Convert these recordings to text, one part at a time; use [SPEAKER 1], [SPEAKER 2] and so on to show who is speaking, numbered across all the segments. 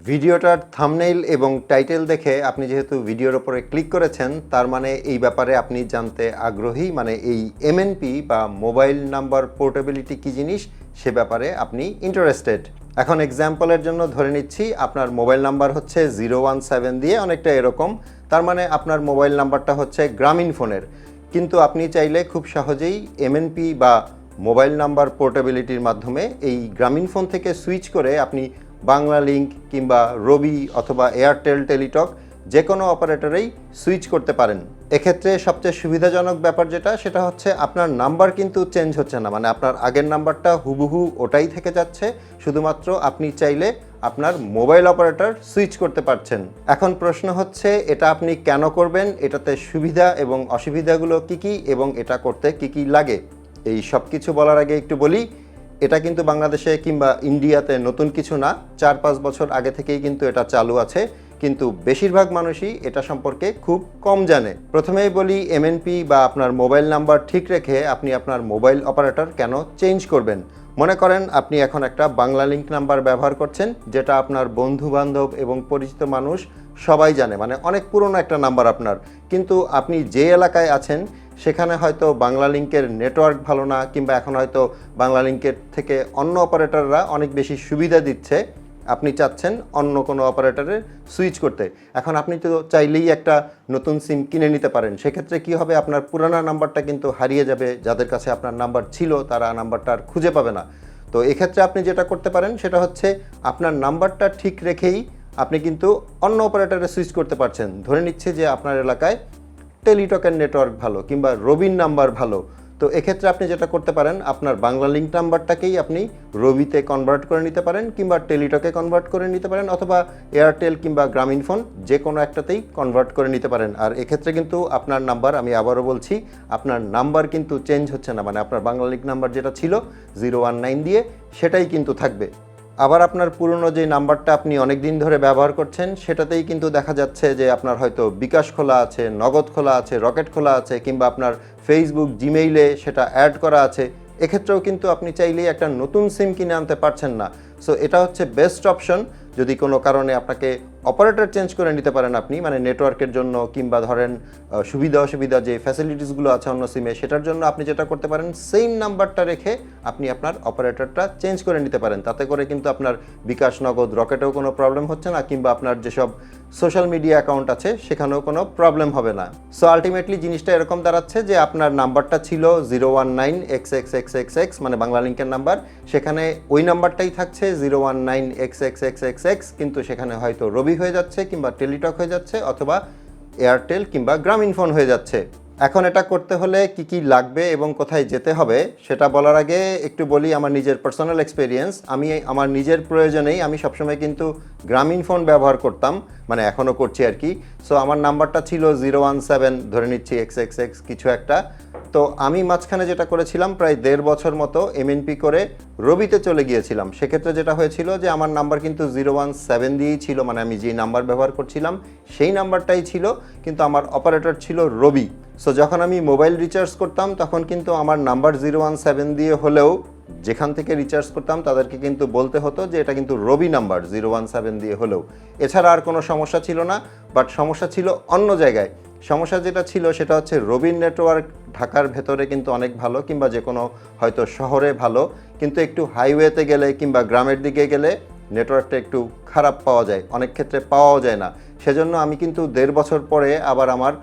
[SPEAKER 1] ভিডিওটার থামনেইল এবং টাইটেল দেখে আপনি যেহেতু ভিডিওর ওপরে ক্লিক করেছেন, তার মানে এই ব্যাপারে আপনি জানতে আগ্রহী মানে এই এমএনপি বা মোবাইল নাম্বার পোর্টেবিলিটি কী জিনিস, সে ব্যাপারে আপনি ইন্টারেস্টেড এখন এক্সাম্পলের জন্য ধরে নিচ্ছি, আপনার মোবাইল নাম্বার হচ্ছে জিরো ওয়ান সেভেন দিয়ে অনেকটা এরকম, তার মানে আপনার মোবাইল নাম্বারটা হচ্ছে গ্রামীণ ফোনের। কিন্তু আপনি চাইলে খুব সহজেই এমএনপি বা মোবাইল নাম্বার পোর্টেবিলিটির মাধ্যমে এই গ্রামীণ ফোন থেকে সুইচ করে আপনি বাংলা লিঙ্ক কিংবা রবি অথবা এয়ারটেল টেলিটক যে কোনো অপারেটরেই সুইচ করতে পারেন। এক্ষেত্রে সবচেয়ে সুবিধাজনক ব্যাপার যেটা, সেটা হচ্ছে আপনার নাম্বার কিন্তু চেঞ্জ হচ্ছে না। মানে আপনার আগের নাম্বারটা হুবহু ওটাই থেকে যাচ্ছে। শুধুমাত্র আপনি চাইলে আপনার মোবাইল অপারেটর সুইচ করতে পারছেন। এখন প্রশ্ন হচ্ছে, এটা আপনি কেন করবেন? এটাতে সুবিধা এবং অসুবিধাগুলো কি কি এবং এটা করতে কি কি লাগে? এই সব কিছু বলার আগে একটু বলি এটা কিন্তু বাংলাদেশে কিংবা ইন্ডিয়াতে নতুন কিছু না। চার পাঁচ বছর আগে থেকেই কিন্তু এটা চালু আছে। কিন্তু বেশিরভাগ মানুষই এটা সম্পর্কে খুব কম জানে। প্রথমেই বলি এমএনপি বা আপনার মোবাইল নাম্বার ঠিক রেখে আপনি আপনার মোবাইল অপারেটর কেন চেঞ্জ করবেন? মনে করেন আপনি এখন একটা বাংলা লিঙ্ক নাম্বার ব্যবহার করছেন, যেটা আপনার বন্ধু বান্ধব এবং পরিচিত মানুষ সবাই জানে। মানে অনেক পুরনো একটা নাম্বার আপনার। কিন্তু আপনি যে এলাকায় আছেন সেখানে হয়তো বাংলা লিঙ্কের নেটওয়ার্ক ভালো না, কিংবা এখন হয়তো বাংলা লিঙ্কের থেকে অন্য অপারেটররা অনেক বেশি সুবিধা দিচ্ছে। আপনি চাচ্ছেন অন্য কোনো অপারেটরে সুইচ করতে। এখন আপনি তো চাইলেই একটা নতুন সিম কিনে নিতে পারেন। সেক্ষেত্রে কি হবে? আপনার পুরানা নাম্বারটা কিন্তু হারিয়ে যাবে। যাদের কাছে আপনার নাম্বার ছিল, তারা নাম্বারটা আর খুঁজে পাবে না। তো এক্ষেত্রে আপনি যেটা করতে পারেন, সেটা হচ্ছে আপনার নাম্বারটা ঠিক রেখেই আপনি কিন্তু অন্য অপারেটরে সুইচ করতে পারছেন। ধরে নিচ্ছে যে আপনার এলাকায় টেলিটকের নেটওয়ার্ক ভালো কিংবা রবিন নাম্বার ভালো, তো এক্ষেত্রে আপনি যেটা করতে পারেন, আপনার বাংলা লিঙ্ক নাম্বারটাকেই আপনি রবিতে কনভার্ট করে নিতে পারেন কিংবা টেলিটকে কনভার্ট করে নিতে পারেন অথবা এয়ারটেল কিংবা গ্রামীণ ফোন যে কোনো একটাতেই কনভার্ট করে নিতে পারেন। আর এক্ষেত্রে কিন্তু আপনার নাম্বার, আমি আবারও বলছি, আপনার নাম্বার কিন্তু চেঞ্জ হচ্ছে না মানে আপনার বাংলা লিঙ্ক নাম্বার যেটা ছিল জিরো ওয়ান নাইন দিয়ে সেটাই কিন্তু থাকবে। আবার আপনার পুরনো যে নাম্বারটা আপনি অনেক দিন ধরে ব্যবহার করছেন, সেটাতেই কিন্তু দেখা যাচ্ছে যে আপনার হয়তো বিকাশ খোলা আছে, নগদ খোলা আছে, রকেট খোলা আছে, কিংবা আপনার ফেসবুক জিমেইলে সেটা অ্যাড করা আছে। এক্ষেত্রেও কিন্তু আপনি চাইলেই একটা নতুন সিম কিনে আনতে পারছেন না। সো এটা হচ্ছে বেস্ট অপশন যদি কোনো কারণে আপনাকে অপারেটর চেঞ্জ করে নিতে পারেন আপনি মানে নেটওয়ার্কের জন্য কিংবা ধরেন সুবিধা অসুবিধা যে ফ্যাসিলিটিসগুলো আছে অন্য সিমে সেটার জন্য আপনি যেটা করতে পারেন সেম নাম্বারটা রেখে আপনি আপনার অপারেটরটা চেঞ্জ করে নিতে পারেন। তাতে করে কিন্তু আপনার বিকাশ, নগদ রকেটেও কোনো প্রবলেম হচ্ছে না, কিংবা আপনার যেসব সোশ্যাল মিডিয়া অ্যাকাউন্ট আছে, সেখানেও কোনো প্রবলেম হবে না। সো আলটিমেটলি জিনিসটা এরকম দাঁড়াচ্ছে যে আপনার নাম্বারটা ছিল zero one nine x x x x x মানে বাংলা লিঙ্কের নাম্বার সেখানে ওই নাম্বারটাই থাকছে zero one nine x x x x x কিন্তু সেখানে হয়তো রবি হয়ে যাচ্ছে কিংবা টেলিটক হয়ে যাচ্ছে অথবা এয়ারটেল কিংবা গ্রামীণ ফোন হয়ে যাচ্ছে। এখন এটা করতে হলে কি কি লাগবে এবং কোথায় যেতে হবে সেটা বলার আগে একটু বলি আমার নিজের পার্সোনাল এক্সপিরিয়েন্স আমি আমার নিজের প্রয়োজনেই আমি সবসময় কিন্তু গ্রামীণ ফোন ব্যবহার করতাম মানে এখনও করছি আর কি। সো আমার নাম্বারটা ছিল জিরো ওয়ান সেভেন ধরে নিচ্ছি এক্স এক্স এক্স কিছু একটা। তো আমি মাঝখানে যেটা করেছিলাম, প্রায় দেড় বছর মতো এমএনপি করে রবিতে চলে গিয়েছিলাম। সেক্ষেত্রে যেটা হয়েছিল যে, আমার নাম্বার কিন্তু জিরো ওয়ান সেভেন দিয়েই ছিল মানে আমি যেই নাম্বার ব্যবহার করছিলাম, সেই নাম্বারটাই ছিল, কিন্তু আমার অপারেটর ছিল রবি। সো যখন আমি মোবাইল রিচার্জ করতাম, তখন কিন্তু আমার নাম্বার জিরো ওয়ান সেভেন দিয়ে হলেও যেখান থেকে রিচার্জ করতাম, তাদেরকে কিন্তু বলতে হতো যে, এটা কিন্তু Robi number zero one seven দিয়ে হলেও। এছাড়া আর কোনো সমস্যা ছিল না, বাট সমস্যা ছিল অন্য জায়গায়। সমস্যা যেটা ছিল, সেটা হচ্ছে রবির নেটওয়ার্ক ঢাকার ভেতরে কিন্তু অনেক ভালো, কিংবা যে কোনো হয়তো শহরে ভালো, কিন্তু একটু হাইওয়েতে গেলে কিংবা গ্রামের দিকে গেলে নেটওয়ার্কটা একটু খারাপ পাওয়া যায়, অনেক ক্ষেত্রে পাওয়াও যায় না। সেজন্য আমি কিন্তু দেড় বছর পরে আবার আমার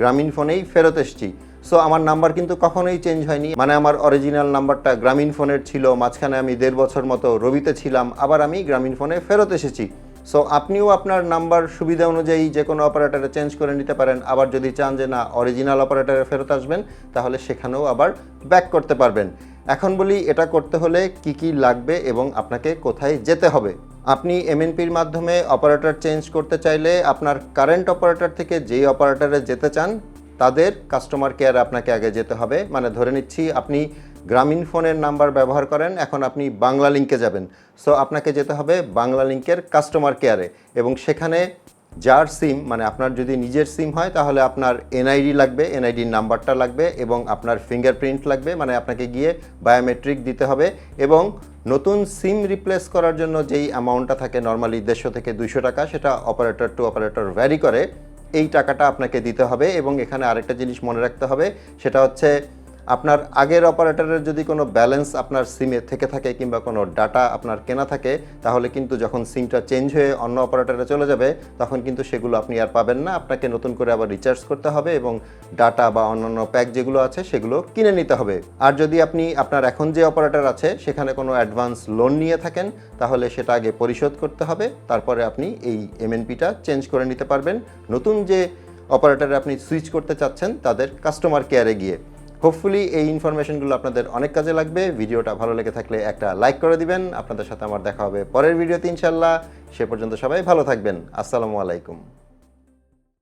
[SPEAKER 1] গ্রামীণ ফোনেই ফেরত এসেছি। সো আমার নাম্বার কিন্তু কখনোই চেঞ্জ হয়নি। মানে আমার অরিজিনাল নাম্বারটা গ্রামীণ ফোনের ছিল, মাঝখানে আমি দেড় বছর মতো রবিতে ছিলাম, আবার আমি গ্রামীণ ফোনে ফেরত এসেছি। সো আপনিও আপনার নাম্বার সুবিধা অনুযায়ী যে কোনো অপারেটরে চেঞ্জ করে নিতে পারেন। আবার যদি চান যে না, অরিজিনাল অপারেটরে ফেরত আসবেন, তাহলে সেখানেও আবার ব্যাক করতে পারবেন। এখন বলি, এটা করতে হলে কি কি লাগবে এবং আপনাকে কোথায় যেতে হবে? আপনি এমএনপির মাধ্যমে অপারেটর চেঞ্জ করতে চাইলে আপনার কারেন্ট অপারেটর থেকে যেই অপারেটরে যেতে চান, তাদের কাস্টমার কেয়ারে আপনাকে আগে যেতে হবে। মানে ধরে নিচ্ছি, আপনি গ্রামীণ ফোনের নাম্বার ব্যবহার করেন। এখন আপনি বাংলা লিঙ্কে যাবেন। সো আপনাকে যেতে হবে বাংলা লিঙ্কের কাস্টমার কেয়ারে এবং সেখানে যার সিম মানে আপনার যদি নিজের সিম হয়, তাহলে আপনার এনআইডি লাগবে এনআইডির নাম্বারটা লাগবে এবং আপনার ফিঙ্গারপ্রিন্ট লাগবে মানে আপনাকে গিয়ে বায়োমেট্রিক দিতে হবে এবং নতুন সিম রিপ্লেস করার জন্য যেই অ্যামাউন্টটা থাকে নর্মালি দেড়শো থেকে দুইশো টাকা, সেটা অপারেটর টু অপারেটর ভ্যারি করে এই টাকাটা আপনাকে দিতে হবে এবং এখানে আরেকটা জিনিস মনে রাখতে হবে, সেটা হচ্ছে আপনার আগের অপারেটরের যদি কোনো ব্যালেন্স আপনার সিমে থেকে থাকে কিংবা কোনো ডাটা আপনার কেনা থাকে, তাহলে কিন্তু যখন সিমটা চেঞ্জ হয়ে অন্য অপারেটরে চলে যাবে, তখন কিন্তু সেগুলো আপনি আর পাবেন না। আপনাকে নতুন করে আবার রিচার্জ করতে হবে এবং ডাটা বা অন্যান্য প্যাক যেগুলো আছে, সেগুলো কিনে নিতে হবে। আর যদি আপনি, আপনার এখন যে অপারেটর আছে, সেখানে কোনো অ্যাডভান্স লোন নিয়ে থাকেন, তাহলে সেটা আগে পরিশোধ করতে হবে। তারপরে আপনি এই এমএনপিটা চেঞ্জ করে নিতে পারবেন। নতুন যে অপারেটরে আপনি সুইচ করতে চাচ্ছেন, তাদের কাস্টমার কেয়ারে গিয়ে। হোপফুলি এই ইনফরমেশনগুলো আপনাদের অনেক কাজে লাগবে। ভিডিওটা ভালো লেগে থাকলে একটা লাইক করে দিবেন। আপনাদের সাথে আমার দেখা হবে পরের ভিডিওতে ইনশাল্লাহ সে পর্যন্ত সবাই ভালো থাকবেন। আসসালামু আলাইকুম।